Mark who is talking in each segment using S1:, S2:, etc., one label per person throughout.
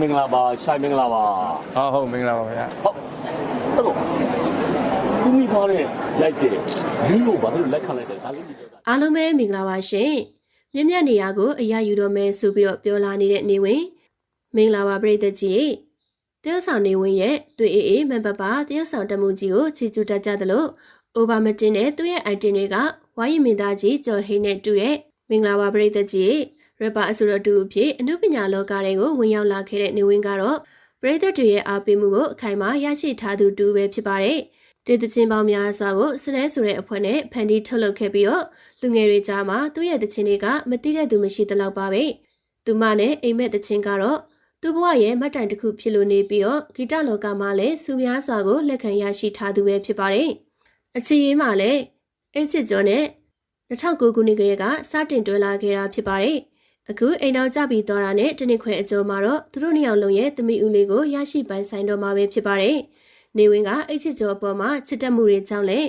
S1: မင်္ဂလာပါရှိုင်မင်္ဂလာပါ
S2: ဟုတ်ဟုတ်မင်္ဂလာပါဗျာ
S1: ဟုတ်အဲ့တော့သူမိသားနဲ့လိုက်တယ်ဒီလိုဘာလို့လက်ခံလိုက်တယ်ဒါလေးဒီပြောတာ
S3: အားလုံးပဲမင်္ဂလာပါရှင်မြင့်မြတ်နေရာကိုအရယူတော့မယ်ဆိုပြီးတော့ပြောလာနေတဲ့နေဝင်မင်္ဂလာပါပရိသတ်ကြီးတရုတ်ဆောင်နေဝင်ရဲ့တွေ့အေးအေးမန်ပပါတရုတ်ဆောင်တမှုကြီးကိုချီကျူးတတ်ကြသလိုအိုဘာမတင်နဲ့သူ့ရဲ့ item တွေကဝိုင်းရင်မင်းသားကြီးကျော်ဟိန်းနဲ့တူတဲ့မင်္ဂလာပါပရိသတ်ကြီး ရပအဆိုတော်တူအဖြစ်အနုပညာလောကတွေကိုဝင်ရောက်လာခဲ့တဲ့နေဝင်ကတော့ပရိသတ်တွေရဲ့အားပေးမှုကိုအခိုင်အမာရရှိထားသူတူပဲဖြစ်ပါတယ်တေတချင်းပေါင်းများစွာကိုစလဲဆိုတဲ့အဖွဲ့နဲ့ဖန်တီးထုတ်လုပ်ခဲ့ပြီးတော့လူငယ်တွေကြားမှာသူ့ရဲ့တခြင်းတွေကမတိတဲ့သူမရှိသလောက်ပါပဲသူမနဲ့အိမ်မက်တခြင်းကတော့သူ့ဘဝရဲ့မှတ်တိုင်တစ်ခုဖြစ်လို့နေပြီးတော့ဂီတလောကမှာလည်းစူများစွာကိုလက်ခံရရှိထားသူပဲဖြစ်ပါတယ်အချီရေးမှာလည်းအချစ်ကျော်နဲ့2009ခုနှစ်ကလေးကစတင်တွဲလာခဲ့တာဖြစ်ပါတယ် အခုအိမ်တော်ကြပြီးတော့တာနဲ့တနစ်ခွဲအကျော်မှာတော့သူတို့နှစ်ယောက်လုံးရဲ့သမီးဦးလေးကိုရရှိပိုင်ဆိုင်တော့မှာပဲဖြစ်ပါတယ်နေဝင်ကအချစ်ကျော်အပေါ်မှာချစ်တက်မှုတွေကြောင့်လည်း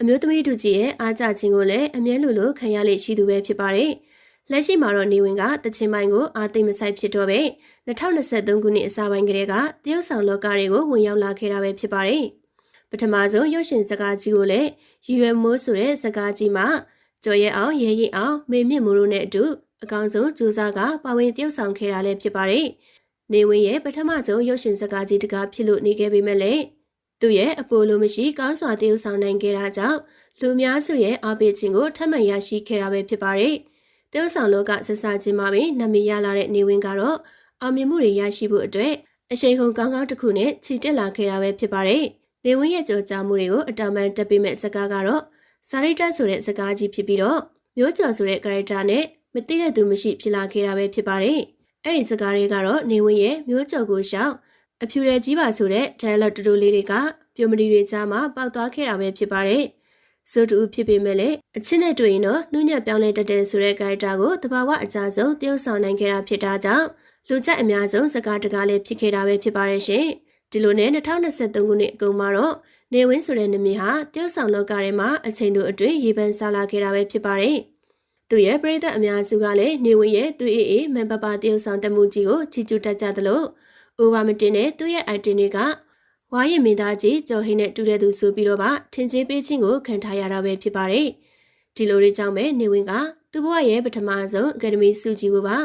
S3: အမျိုးသမီးတို့ကြီးရဲ့အားကြခြင်းကိုလည်းအမြဲလိုလိုခံရလေရှိသူပဲဖြစ်ပါတယ်။လက်ရှိမှာတော့နေဝင်ကတချင်ပိုင်းကိုအာသိမ့်မဆိုင်ဖြစ်တော့ပဲ2023ခုနှစ်အစပိုင်းကတည်းကတရုတ်ဆောင်လောကတွေကိုဝင်ရောက်လာခဲ့တာပဲဖြစ်ပါတယ်။ပထမဆုံးရုပ်ရှင်စကားကြီးကိုလည်းရည်ရွယ်မိုးဆိုတဲ့စကားကြီးမှာကျော်ရဲအောင်ရဲရိအောင်မေမြင့်မိုးတို့နဲ့အတူ အကောင်ဆုံးကြိုးစားကပါဝင်တရုတ်ဆောင်ခဲ့တာလည်းဖြစ်ပါတယ်။နေဝင်ရဲ့ပထမဆုံးရုပ်ရှင်စကားကြီးတကားဖြစ်လို့နေခဲ့ပေမဲ့လည်းသူ့ရဲ့အပိုလိုမရှိကောင်းစွာတည်ဆောက်နိုင်ခဲ့တာကြောင့်လူများစုရဲ့အားပေးခြင်းကိုထပ်မံရရှိခဲ့တာပဲဖြစ်ပါတယ်။တည်ဆောက်လောကဆက်စချင်းမှာပင်နမည်ရလာတဲ့နေဝင်ကတော့အောင်မြင်မှုတွေရရှိဖို့အတွက်အရှိန်ဟုန်ကောင်းကောင်းတစ်ခုနဲ့ခြိတက်လာခဲ့တာပဲဖြစ်ပါတယ်။နေဝင်ရဲ့ကြော်ကြားမှုတွေကိုအတမန်တက်ပေးမဲ့စကားကတော့စာရိတ္တဆိုတဲ့စကားကြီးဖြစ်ပြီးတော့မျိုးကျော်ဆိုတဲ့ character နဲ့ မသိတဲ့သူမရှိဖြစ်လာခဲ့တာပဲဖြစ်ပါတယ်။အဲ့ဒီစကားတွေကတော့နေဝင်ရဲ့မျိုးကျော်ကိုရှောက်အဖြူရဲကြီးပါဆိုတဲ့ dialogue တူတူလေးတွေကပြိုမဒီတွေကြားမှာပေါက်သွားခဲ့တာပဲဖြစ်ပါတယ်။စိုးတူဖြစ်ပေမဲ့လည်းအချင်းနဲ့တွေ့ရင်တော့နှုတ်ညက်ပြောင်းလဲတတ်တဲ့ဆိုတဲ့ character ကိုတဘာဝအကြဆုံးတရုပ်ဆောင်နိုင်ခဲ့တာဖြစ်တာကြောင့်လူကြိုက်အများဆုံးစကားတကားလေးဖြစ်ခဲ့တာပဲဖြစ်ပါတယ်ရှင်။ဒီလိုနဲ့2023ခုနှစ်အကုန်မှာတော့နေဝင်းဆိုတဲ့နာမည်ဟာတရုပ်ဆောင်လောကထဲမှာအချိန်တို့အတွင်းရေပန်းစားလာခဲ့တာပဲဖြစ်ပါတယ်။ သူရဲ့ပြည်သက်အများစုကလည်းနေဝင်းရဲ့သူအေးအေးမန်ပပတရုပ်ဆောင်တမှုကြီးကိုချီကျူးတတ်ကြသလိုအိုဘာမတင်နဲ့သူ့ရဲ့ item တွေကဝါရင်မင်းသားကြီးကျော်ဟိနဲ့တူတဲ့သူဆိုပြီးတော့ပါထင်ကြီးပေးခြင်းကိုခံထားရတာပဲဖြစ်ပါတယ်။ဒီလိုတွေကြောင့်ပဲနေဝင်ကသူ့ဘဝရဲ့ပထမဆုံးအကယ်ဒမီဆုကြီးကိုပါ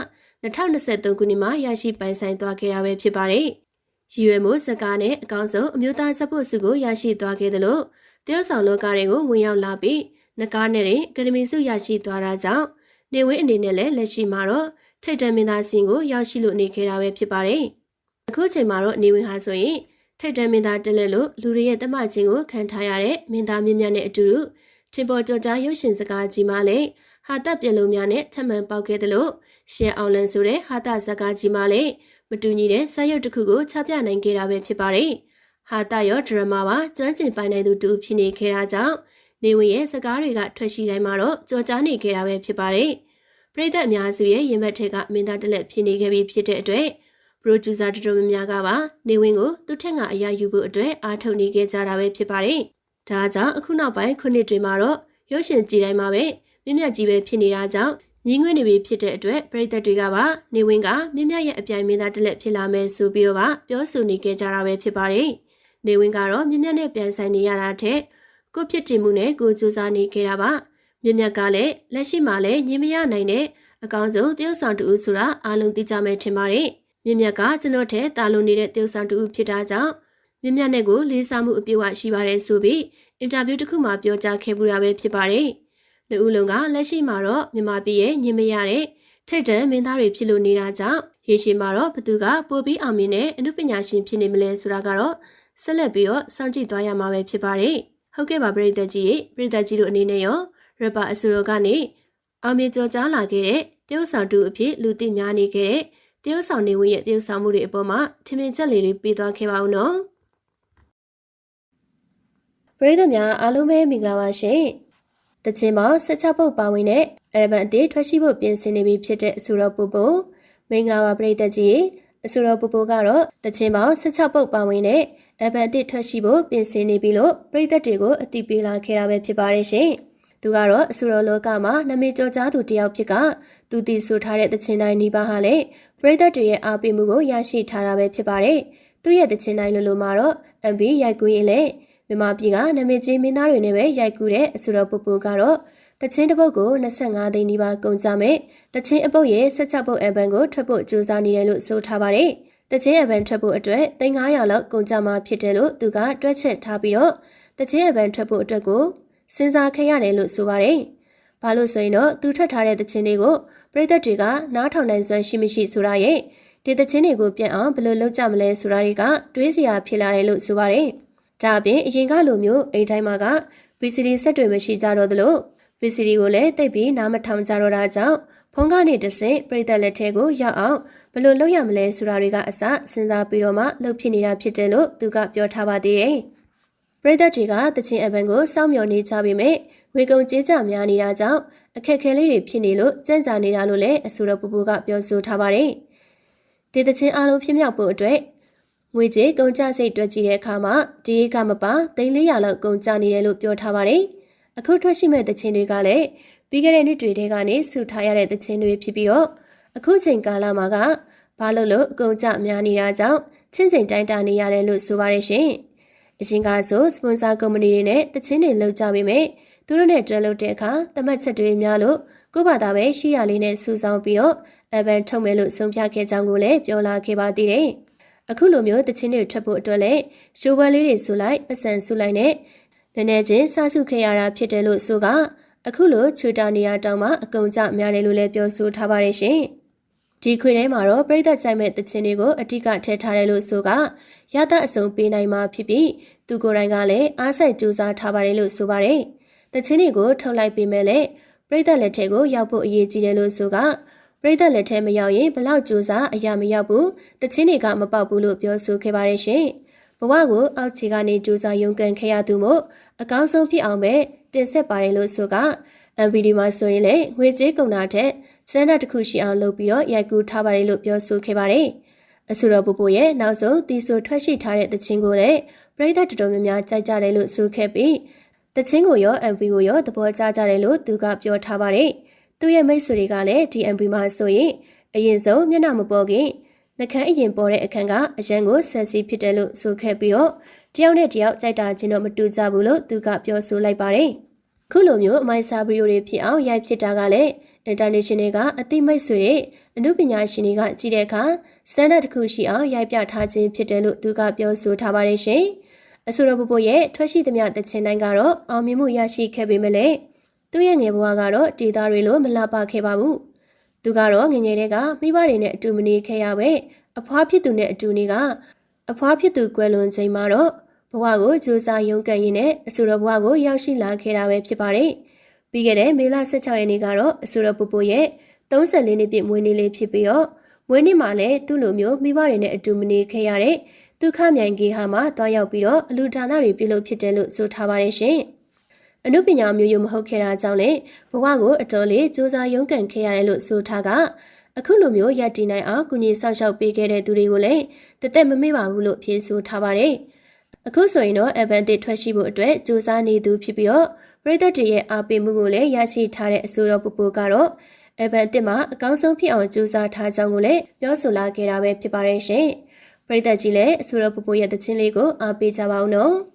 S3: 2023ခုနှစ်မှာရရှိပိုင်ဆိုင်သွားခဲ့တာပဲဖြစ်ပါတယ်။ရည်ရွယ်မှုစကားနဲ့အကောင်းဆုံးအမျိုးသားစဖို့ဆုကိုရရှိသွားခဲ့တယ်လို့တရုတ်ဆောင်လောကတွေကိုဝင်ရောက်လာပြီး နကားနဲ့အကယ်ဒမီဆုရရှိသွားတာကြောင့်နေဝင်အနေနဲ့လည်းလက်ရှိမှာတော့ထိတ်တမင်းသားစင်ကိုရရှိလို့နေခဲ့တာပဲဖြစ်ပါတယ်။အခုချိန်မှာတော့နေဝင်ဟာဆိုရင်ထိတ်တမင်းသားတက်လက်လို့လူတွေရဲ့တမချင်းကိုခံထားရတဲ့မင်းသားမြင့်မြတ်နဲ့အတူတူချင်းပေါ်ကြော်ကြားရုပ်ရှင်စကားကြီးမှလည်းဟာတပြက်လုံးများနဲ့ထပ်မံပေါက်ခဲ့တယ်လို့ရှယ်အောင်လန်ဆိုတဲ့ဟာတစကားကြီးမှလည်းမတူညီတဲ့စာရုပ်တစ်ခုကိုချပြနိုင်ခဲ့တာပဲဖြစ်ပါတယ်။ဟာတရောဒရမာပါကျွမ်းကျင်ပိုင်နိုင်သူတူဖြစ်နေခဲ့တာကြောင့် နေဝင်ရဲ့စကားတွေကထွက်ရှိတိုင်းမှာတော့ကြော်ကြားနေခဲ့တာပဲဖြစ်ပါတယ်။ပရိသတ်အများစုရဲ့ရင်ဘတ်ထက်ကမင်းသားတက်လက်ဖြစ်နေခဲ့ပြီးဖြစ်တဲ့အတွက်ပရိုဂျူဆာတော်တော်များများကပါနေဝင်ကိုသူ့ထက်ကအရာယူဖို့အတွက်အားထုတ်နေခဲ့ကြတာပဲဖြစ်ပါတယ်။ဒါကြောင့်အခုနောက်ပိုင်းခုနှစ်တွေမှာတော့ရုပ်ရှင်ကြည်တိုင်းမှာပဲမြင့်မြတ်ကြီးပဲဖြစ်နေတာကြောင့်ညီငွေနေပြီဖြစ်တဲ့အတွက်ပရိသတ်တွေကပါနေဝင်ကမြင့်မြတ်ရဲ့အပြိုင်မင်းသားတစ်လက်ဖြစ်လာမယ်ဆိုပြီးတော့ပါပြောဆိုနေခဲ့ကြတာပဲဖြစ်ပါတယ်။နေဝင်ကတော့မြင့်မြတ်နဲ့ပြန်ဆိုင်နေရတာထက် ကိုဖြစ်တည်မှုနဲ့ကိုကြိုးစားနေခဲ့တာပါ။မြင့်မြတ်ကလည်းလက်ရှိမှာလည်းညင်မရနိုင်တဲ့အကောင်းဆုံးတရုတ်ဆောင်တူဆိုတာအားလုံးသိကြမယ်ထင်ပါတယ်။မြင့်မြတ်ကကျွန်တော်ထဲတာလုံနေတဲ့တယောက်ဆောင်တူဖြစ်တာကြောင့်မြင့်မြတ်နဲ့ကိုလေးစားမှုအပြည့်အဝရှိပါတယ်ဆိုပြီးအင်တာဗျူးတစ်ခုမှာပြောကြားခဲ့ပူတာပဲဖြစ်ပါတယ်။လူဦးလုံးကလက်ရှိမှာတော့မြန်မာပြည်ရဲ့ညင်မရတဲ့ထိတ်တန့်မင်းသားတွေဖြစ်လို့နေတာကြောင့်ရေရှည်မှာတော့ဘသူကပိုပြီးအောင်မြင်တဲ့အမှုပညာရှင်ဖြစ်နေမလဲဆိုတာကတော့ဆက်လက်ပြီးတော့စောင့်ကြည့်သွားရမှာပဲဖြစ်ပါတယ်။ ဟုတ်ကဲ့ပါပရိသတ်ကြီးရေပရိသတ်ကြီးတို့အနေနဲ့ရောရပါအဆိုတော်ကနေအောင်မြင်ကြော်ကြားလာခဲ့တဲ့တရုတ်ဆောင်တူအဖြစ်လူသိများနေခဲ့တဲ့တရုတ်ဆောင်နေဝင်ရဲ့တရုတ်ဆောင်မှုတွေအပေါ်မှာထင်မြင်ချက်လေးတွေပေးသွားခဲ့ပါဦးနော်ပရိသတ်များအားလုံးပဲမင်္ဂလာပါရှင်တချင်မောင်16ပုတ်ပါဝင်တဲ့အဲဘန်အတေးထွက်ရှိဖို့ပြင်ဆင်နေပြီဖြစ်တဲ့အဆိုတော်ပူပူမင်္ဂလာပါပရိသတ်ကြီးအဆိုတော်ပူပူကတော့တချင်မောင်16ပုတ်ပါဝင်တဲ့ အဲဘန်အတေးထွက်ရှိဖို့ပြင်ဆင်နေပြီလို့ပရိသတ်တွေကိုအသိပေးလာခဲ့တာပဲဖြစ်ပါတယ်ရှင်တသူကတော့အဆိုတော်လောကမှာနာမည်ကျော်ကြားသူတစ်ယောက်ဖြစ်ကသူတည်ဆိုထားတဲ့တခြင်းတိုင်းနီးပါးဟာလည်းပရိသတ်တွေရဲ့အားပေးမှုကိုရရှိထားတာပဲဖြစ်ပါတယ်။သူ့ရဲ့တခြင်းတိုင်းလိုလိုမှာတော့ MV ရိုက်ကူးရင်လည်းမြန်မာပြည်ကနာမည်ကြီးမင်းသားတွေနဲ့ပဲရိုက်ကူးတဲ့အဆိုတော်ပူပူကတော့တချင်းတစ်ပုတ်ကို25သိန်းနီးပါးကုန်ကြမယ်။တချင်းအပုတ်ရဲ့16ပုတ်အဘန်ကိုထွက်ဖို့ကြိုးစားနေတယ်လို့ဆိုထားပါတယ်။ တချင်းအဘန်ထွက်ဖို့အတွက်3900လောက်ကုန်ကြမှာဖြစ်တယ်လို့သူကတွက်ချက်ထားပြီးတော့တချင်းအဘန်ထွက်ဖို့အတွက်ကိုစဉ်းစားခဲ့ရတယ်လို့ဆိုပါတယ်။ဘာလို့ဆိုရင်တော့သူထွက်ထားတဲ့တချင်းတွေကိုပြည်သက်တွေကနားထောင်နိုင်စွမ်းရှိမရှိဆိုတာရဲ့ဒီတချင်းတွေကိုပြန်အောင်ဘယ်လိုလုပ်ကြမလဲဆိုတာတွေကတွေးစရာဖြစ်လာတယ်လို့ဆိုပါတယ်။ဒါအပြင်အရင်ကလိုမျိုးအိမ်တိုင်းမှာက VCD ဆက်တွေမရှိကြတော့သလို VCD ကိုလည်းတိတ်ပြီးနားမထောင်ကြတော့တာကြောင့် ဖုန်းကနေတဆင့်ပြည်သက်လက်ထဲကိုရောက်အောင်ဘယ်လိုလုပ်ရမလဲဆိုတာတွေကအစစဉ်းစားပြီးတော့မှလုပ်ဖြစ်နေတာဖြစ်တယ်လို့သူကပြောထားပါသေးတယ်။ပြည်သက်တွေကတချင်းအပန်ကိုစောင့်မျှော်နေကြပေမဲ့ဝေကုံကြေးကြများနေတာကြောင့်အခက်အခဲလေးတွေဖြစ်နေလို့ကြံ့ကြာနေတာလို့လည်းအဆိုတော်ပူပူကပြောဆိုထားပါတယ်။ဒီတချင်းအားလုံးဖြစ်မြောက်ဖို့အတွက်ငွေကြေးကုန်ကျစရိတ်တွက်ကြည့်တဲ့အခါမှာဒီကမပါ300လောက်ကုန်ကျနေတယ်လို့ပြောထားပါတယ်။ အခုထွက်ရှိမဲ့တခြင်းတွေကလည်းပြီးခဲ့တဲ့နှစ်တွေထဲကနေစုထားရတဲ့တခြင်းတွေဖြစ်ပြီးတော့အခုချိန်ကာလမှာကဘာလို့လို့အကုန်ကြများနေတာကြောင့်ချင်းချင်းတိုင်းတာနေရတယ်လို့ဆိုပါတယ်ရှင်။အရင်ကဆိုစပွန်ဆာကုမ္ပဏီတွေနဲ့တခြင်းတွေလောက်ကြပေမဲ့သူတို့နဲ့တွဲလုပ်တဲ့အခါတမတ်ချက်တွေများလို့ကိုယ့်ဘာသာပဲရှိရလေးနဲ့စူဆောင်းပြီးတော့အဘန်ထုတ်မယ်လို့ဆုံးဖြတ်ခဲ့ကြောင်းကိုလည်းပြောလာခဲ့ပါသေးတယ်။အခုလိုမျိုးတခြင်းတွေထွက်ဖို့အတွက်လည်းရှိုးပွဲလေးတွေဆူလိုက်ပတ်စံဆူလိုက်နဲ့ နည်းနည်းချင်းစားစုခဲ့ရတာဖြစ်တယ်လို့ဆိုကအခုလိုချူတာနေရတောင်မှအကုံကြများတယ်လို့လည်းပြောဆိုထားပါတယ်ရှင်။ဒီခွေထဲမှာတော့ပြည်သက်ကြိုက်မဲ့တခြင်းတွေကိုအတိကထည့်ထားတယ်လို့ဆိုကရတအစုံပေးနိုင်မှာဖြစ်ပြီးသူကိုယ်တိုင်ကလည်းအားစိုက်ကြိုးစားထားပါတယ်လို့ဆိုပါတယ်။တခြင်းတွေကိုထုတ်လိုက်ပေးမယ်လေပြည်သက်လက်ထဲကိုရောက်ဖို့အရေးကြီးတယ်လို့ဆိုကပြည်သက်လက်ထဲမရောက်ရင်ဘလောက်ကြိုးစားအရာမရောက်ဘူးတခြင်းတွေကမပေါက်ဘူးလို့ပြောဆိုခဲ့ပါတယ်ရှင်။ ဘဝကိုအောက်ခြေကနေကြိုးစားရုန်းကန်ခဲ့ရသူမို့အကောင်းဆုံးဖြစ်အောင်ပဲတင်ဆက်ပါတယ်လို့ဆိုက MVD မှာဆိုရင်လည်းငွေကြေးကုန်တာထက်စတန်ဒတ်တစ်ခုရှိအောင်လုပ်ပြီးတော့ရိုက်ကူးထားပါတယ်လို့ပြောဆိုခဲ့ပါတယ်။အဆိုတော်ပူပူရဲ့နောက်ဆုံးတီဆိုထွက်ရှိထားတဲ့တခြင်းကိုလည်းပရိသတ်တော်တော်များများကြိုက်ကြတယ်လို့ဆိုခဲ့ပြီးတခြင်းကိုရော MV ကိုရောသဘောကျကြတယ်လို့သူကပြောထားပါတယ်။သူရဲ့မိတ်ဆွေတွေကလည်း DMV မှာဆိုရင်အရင်ဆုံးမျက်နှာမပေါ်ခင် နှကန်းအရင်ပေါ်တဲ့အခန်းကအရန်ကိုဆက်စီဖြစ်တယ်လို့ဆိုခဲ့ပြီးတော့တယောက်နဲ့တယောက်ကြိုက်တာချင်းတော့မတူကြဘူးလို့သူကပြောဆိုလိုက်ပါတယ်။ခုလိုမျိုးအမိုင်းစာဗီဒီယိုတွေဖြစ်အောင်ရိုက်ဖြစ်တာကလည်း international ကအသိမိတ်ဆွေတွေအမှုပညာရှင်တွေကကြည့်တဲ့အခါ standard တစ်ခုရှိအောင်ရိုက်ပြထားခြင်းဖြစ်တယ်လို့သူကပြောဆိုထားပါတယ်ရှင်။အဆိုတော်ပပိုရဲ့ထွက်ရှိသမျှတခြင်းတိုင်းကတော့အောင်မြင်မှုရရှိခဲ့ပေမဲ့လည်းသူ့ရဲ့ငယ်ဘဝကတော့ဒေတာတွေလိုမလှပခဲ့ပါဘူး။ သူကတော့ငငယ်တည်းကမိဘတွေနဲ့အတူမနေခဲ့ရပဲအဖွားဖြစ်သူနဲ့အတူနေကအဖွားဖြစ်သူကွယ်လွန်ချိန်မှာတော့ဘဝကိုကြိုးစားရုန်းကန်ရင်းနဲ့အဆိုတော်ဘဝကိုရောက်ရှိလာခဲ့တာပဲဖြစ်ပါတယ်။ပြီးခဲ့တဲ့မေလ16ရက်နေ့ကတော့အဆိုတော်ပူပူရဲ့34နှစ်ပြည့်မွေးနေ့လေးဖြစ်ပြီးတော့မွေးနေ့မှာလည်းသူ့လိုမျိုးမိဘတွေနဲ့အတူမနေခဲ့ရတဲ့ဒုက္ခမြိုင်ကြီးဟာမှတွားရောက်ပြီးတော့အလူဒါနတွေပြုလုပ်ဖြစ်တယ်လို့ဆိုထားပါတယ်ရှင်။ အနုပညာမျိုးရိုးမဟုတ်ခဲ့တာကြောင့်လေဘဝကိုအတော်လေးစူးစမ်းရုန်းကန်ခဲ့ရတယ်လို့ဆိုထားကအခုလိုမျိုးရည်တည်နိုင်အောင်ကုညီဆောက်ရှောက်ပေးခဲ့တဲ့သူတွေကိုလည်းတသက်မမေ့ပါဘူးလို့ဖြေဆိုထားပါတယ်။အခုဆိုရင်တော့ advantage ထွက်ရှိဖို့အတွက်စူးစမ်းနေသူဖြစ်ပြီးတော့ပရိသတ်တွေရဲ့အားပေးမှုကိုလည်းရရှိထားတဲ့အဆိုတော်ပူပူကတော့ advantage မှာအကောင်းဆုံးဖြစ်အောင်စူးစမ်းထားကြောင်းကိုလည်းပြောဆိုလာခဲ့တာပဲဖြစ်ပါတယ်ရှင်။ပရိသတ်ကြီးလည်းအဆိုတော်ပူပူရဲ့တခြင်းလေးကိုအားပေးကြပါဦးနော်။